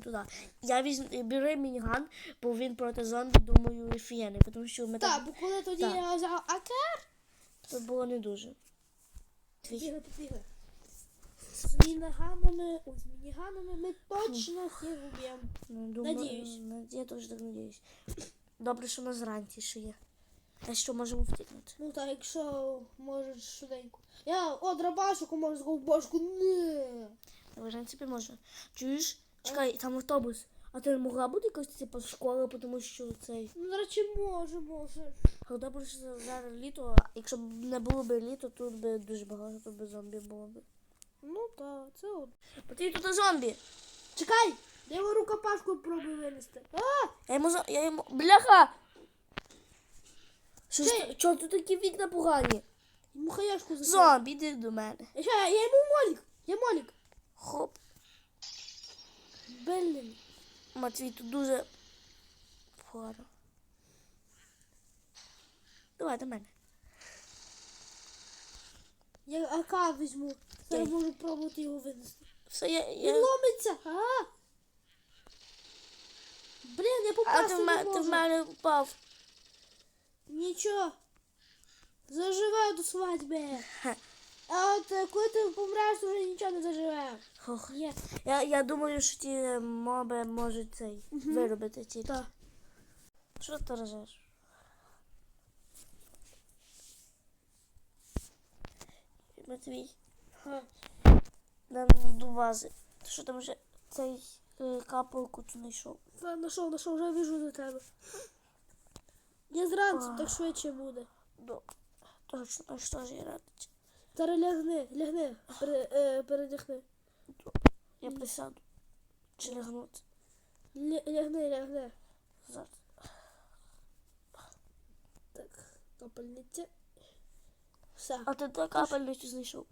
туди. Я візьму, бери мініган, бо він проти зомбі, думаю, офігенний, тому що ми Так, так, бо коли тоді Так. я взяв АК, це було не дуже. Бігай, бігай. З мініганами, о, з мініганами ми точно всіх уб'ємо. Ну, думаю, Надіюсь. над- Я теж так надіюсь. Добре, що у нас зранці ще є. А що можемо втікнути? Ну так, якщо можеш швиденько. Я, о, драбашику можу з ковбашку. Не. В принципі, можна. Чуєш? Чекай, там автобус. А ти не могла бути якось типу школа, тому що цей. Ну, до речі, може, може. Але добре, що зараз літо, а якщо б не було б літо, тут би дуже багато би зомбі було б. Ну так, це от. Бо ти тут зомбі. Чекай! Я його рукопашку пробую винести. А! Я йому за- я йому. Бляха! Що ж ти- чого тут такі вікна погані? Йому хаяшку засунув. Зомбі, іди до мене. Я, ща, я йому молік. Я молік. Хоп. Блін. Матвій, тут дуже погано. Давай до мене. Я АК візьму. Зараз можу пробувати його винести. Все, я. Він я... ломиться. А! Блін, я А попасти ти в, не мене, ти в мене впав. Нічого. Заживе до свадьби. Ха. А от е, коли ти помреш, то вже нічого не заживе. Ох. Є. Я, я думаю, що ті моби можуть цей виробити ті. Так. Що ти рожеш? Матвій, Ха. нам до вази. Ти що там вже цей е, капелку цю знайшов? Та, Нашов, нашов, вже біжу до тебе. Я зранку, так швидше буде. Добре. Точно, а що ж я радить? Зараз лягни, лягни, пере, е, передихни. Я присяду. Чи лягнути? Ля- Лягни, лягни. Зараз. Так, капельниця. Все. А ти де капельницю знайшов?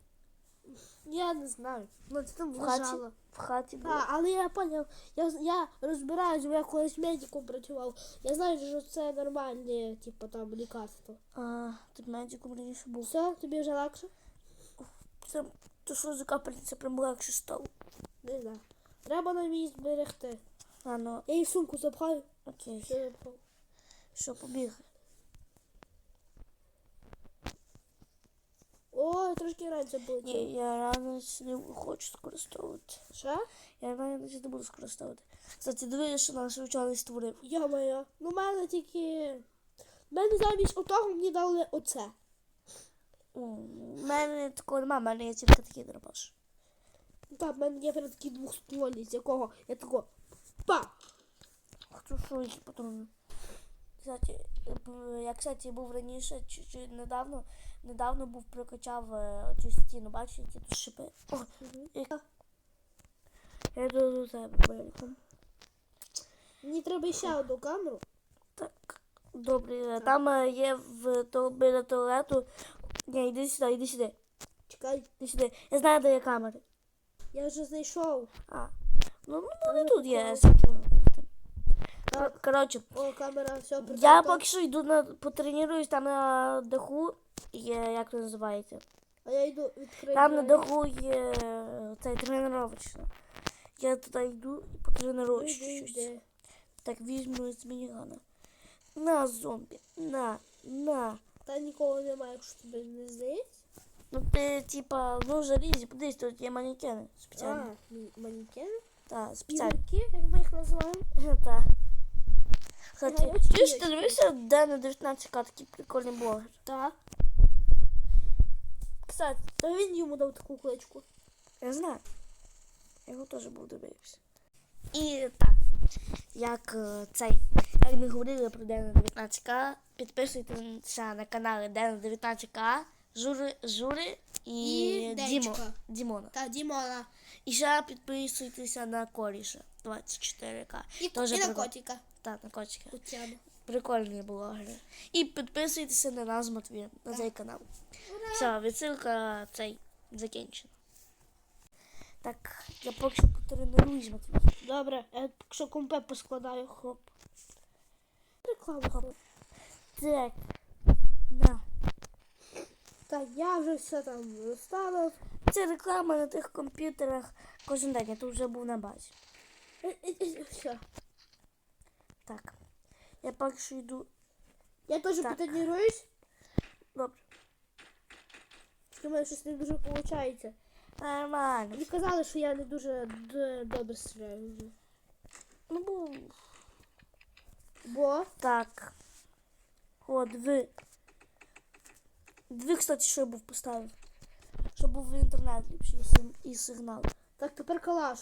Я не знаю. Ну, це там В хаті? лежало. В хаті було. А, але я поняв, я, я розбираюсь, бо я колись медиком працював. Я знаю, що це нормальні, типу там лікарства. А, ти медиком раніше був. Все, тобі вже легше? Це, то що за капельниця прям легше стало? Не знаю. Треба нам її зберегти. А, ну, Я її в сумку запхаю. окей. Все. Що, побіг? О, трошки раніше було. Ні, я рано не хочу скористовувати. Що? Я рано не буду скористовувати. Кстати, диви, що наш учений створив. Я моя. Ну, в мене тільки. В мене замість отого мені дали оце. У мене такого немає, в мене є тільки такий драбаш. Так, в мене є прям такий двохствольний, з якого я тако. Па! Хто що їх патрони? Кстати, я, кстати, був раніше, чи, чи недавно, недавно був прокачав е, цю стіну, бачите, які тут шипи. О, як- я йду до тебе, великом. Мені треба ще одну камеру. Так, добре, там е, є в біля туалету. Ні, йди сюди, йди сюди, Чекай, йди сюди. Я знаю, де є камери. я вже знайшов. А, ну, ну вони тут є. Так. Коротше, О, камера, все, я поки що йду на потренуюсь там на даху. Є, як це називається? А я йду відкрию. Там на даху є цей тренувачна. Я туди йду і потренуюсь щось. Так візьму з мінігана. На зомбі. На, на. Та нікого немає, якщо тобі не здається. Ну ти типа, ну залізь, подивись, тут є манекени спеціальні. А, манекен? Так, спеціальні. Ігорки, як ми їх називаємо. Так. Кстати, чуєш, є. ти дивився, де на 19 к такий прикольний блогер? Так. Кстати, Та він йому дав таку кличку. я знаю. Я його теж був дивився. І так, як е, цей, як ми говорили про Дена 19К, підписуйтеся на канали Дена 19К, Жури, Жури і, І Дімо, Дімона. Та, Дімона. І ще підписуйтеся на Коріша 24К. І, Теж і на прикол- котика. Так, на котика. Прикольні блогери. І підписуйтеся на нас, Матвій, на цей канал. Все, відсилка цей закінчена. Так, я поки що потренуюсь, Матвій. Добре, я якщо компе поскладаю, хоп. Хоп. Так. На. Так, я вже все там розставив. Це реклама на тих комп'ютерах кожен день, я тут вже був на базі. Все. Так. Я поки що йду. Я теж Так. потренуюсь. Добре. У мене щось не дуже виходить. Нормально. Мені казали, що я не дуже добре стріляю. Ну, бо... Бо Так. О, диви. Диви, кстати, що я був поставив. Щоб був інтернет ліпший і сигнал. так тепер калаш.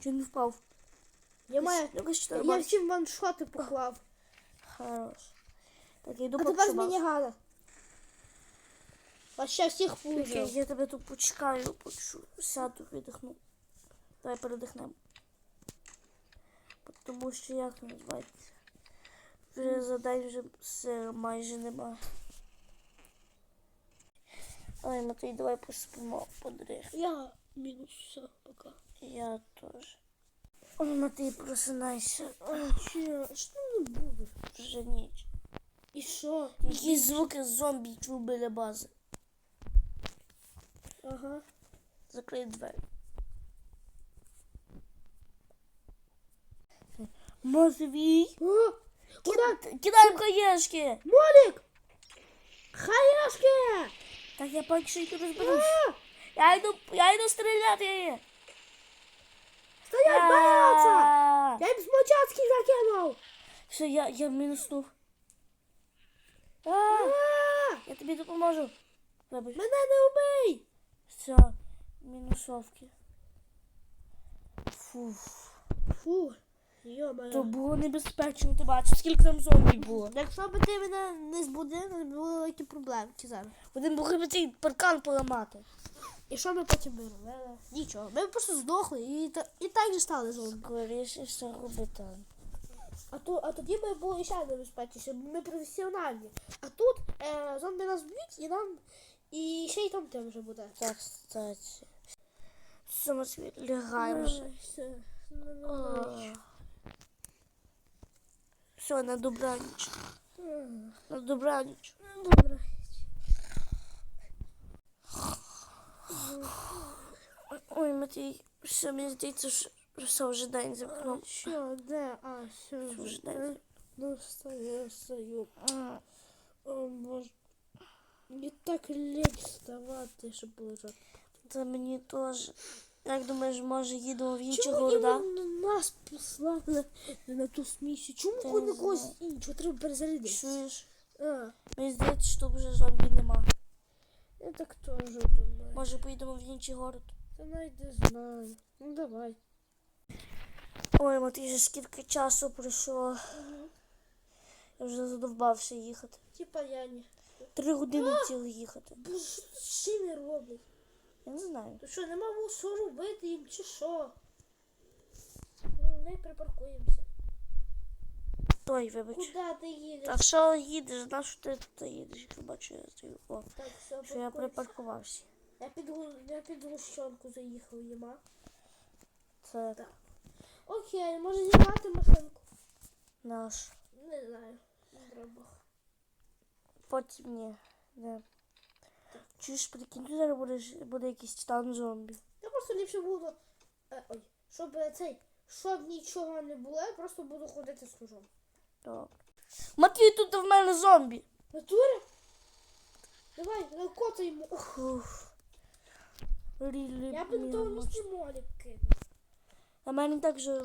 Чи не впав? Я маю. Я бачу. всі ваншоти поклав. Хорош. Так, я йду А тепер з мінігана. А ще всіх пужив. я тебе тут почекаю, що сяду, віддихну. Давай передихнемо. Тому що як називається? Вже за день вже все майже нема. Ой, Матвій, давай поспимо подрих. Я мінус все пока. Я теж. Ой, Матвій, просинайся. Че, що не буде? Вже ніч. І що? Які звуки зомбі чув біля бази. Ага. Закрий двері. Матвій! О, куди? Ки- Кидаємо хаєшки! Молік! Хаяшки! Так я поки що йду розберусь. Я йду, я йду стріляти! Стоять, бояться! А! Я їм смочацький закинув! Все, я, я мінуснув. А, А, Я тобі допоможу. Вибач. Мене не убий! Все, мінусовки. Фуф. Фу, йо-моє. То було небезпечно, ти бачиш, скільки там зомбі було. Якщо б ти мене не збудив, не було великі проблеми зараз. Один був хотів цей паркан поламати. І що ми потім би робили? Нічого. Ми просто здохли і, та- і так же стали зомбі. Скоріше все робити. А, то, а тоді ми були ще небезпечніші, бо ми професіональні. А тут е, зомбі нас б'ють і нам. І ще й там тим вже буде. Так, кстати. Все, ми собі лягаємо вже. Ай, все. Ну, ну, А. Все, на добраніч. ну. На добраніч. Ну, Добре. Ой, Матвій, все, мені здається, що все вже день за вікном. Що, де? А, все. Все вже день. Ну, встаю, встаю. М, О, Боже. Мені так лень вставати, щоб лежати. Та мені теж. Як думаєш, може їдемо в інші Чому города? іменно нас послали на ту місію? Чому не на когось іншого? Треба перезарядити. Чуєш? А, Мені здається, що вже зомбі нема. я так теж думаю. Може поїдемо в інший город? Та навіть не знаю. Ну давай. Ой, Матвій, скільки часу пройшло. Я вже задовбався їхати. Типа я не. Три години цілих їхати. Боже, що ти ще не роблять? Я не знаю. То що, нема було що робити їм чи що? Ну, не припаркуємося. Той, вибач. Куди ти їдеш? Так що їдеш? На що ти тут їдеш? Я бачу, я стою. О, Так, все, що я припаркувався. Я під, я під гущонку заїхав, їма. Це Окей, може знімати машинку? наш. Не знаю. Не треба. Потім ні. Не. Чуєш, прикинь, ти зараз будеш, буде якийсь титан зомбі. Я просто ліпше буду. Е, ой, щоб е, цей, щоб нічого не було, я просто буду ходити з ножом. Добре. Матвій, тут в мене зомбі. Натурі? Давай, накоцаємо. Фух. Рілі, Я би на тому ну, місці молік кинув. А в мене так же.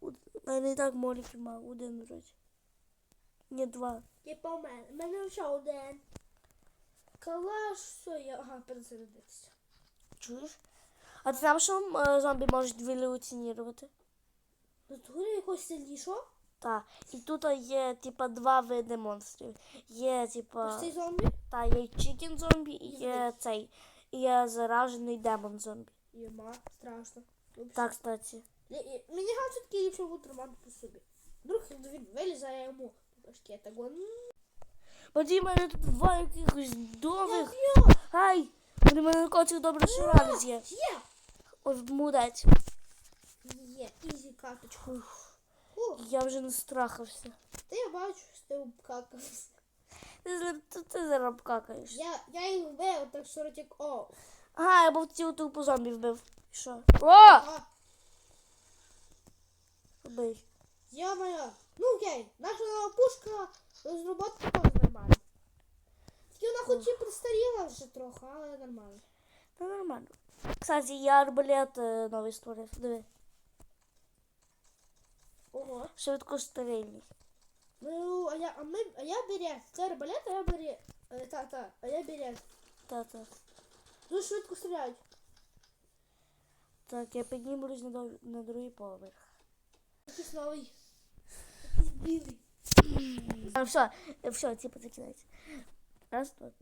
У мене і так моліків мав один вроді. Ні, два. У мене. У мене ще один. Калаш, все, я. Ага, перезарядитися. Чуєш? А ти знав, що е, зомбі можуть вилюцінірувати? Натурі якось сильнішого? Так. І тут є, типа, два види монстрів. Є, типа, цей зомбі? та є чікен зомбі і є цей. І є заражений демон зомбі. Єма, страшно. Ну, Так, кстати. Я- я- Мені все-таки ліпше буде по собі. Вдруг він вилізе, а я йому башки так вон. Оді мене тут два якихось довгих. Ай! Вони мене котик добре шуравить є. Є! От мудець. Є, ізі карточку. Я вже не страхався. Та я бачу, що ти обкакався. Ти, ти, ти зараз обкакаєш. Я, я їх вбив, так що ротик о. Ага, я був цілу тупу зомбі вбив. І що? О! Ага. Я моя. Ну окей, наша пушка з роботи хоч і пристаріла вже трохи, але нормально. Та нормально. Кстати, я арбалет е, новий створив. Диви. Ого. Швидкострільний. Ну, а я, а ми, а я бере. Це арбалет, а я бере. Е, Та, та, а я бере. Та-та. Дуже швидко стріляють. Так, я піднімусь на, дов- на другий поверх. Якийсь новий. Якийсь білий. А, все, все, типу, це кінець. Раз, два,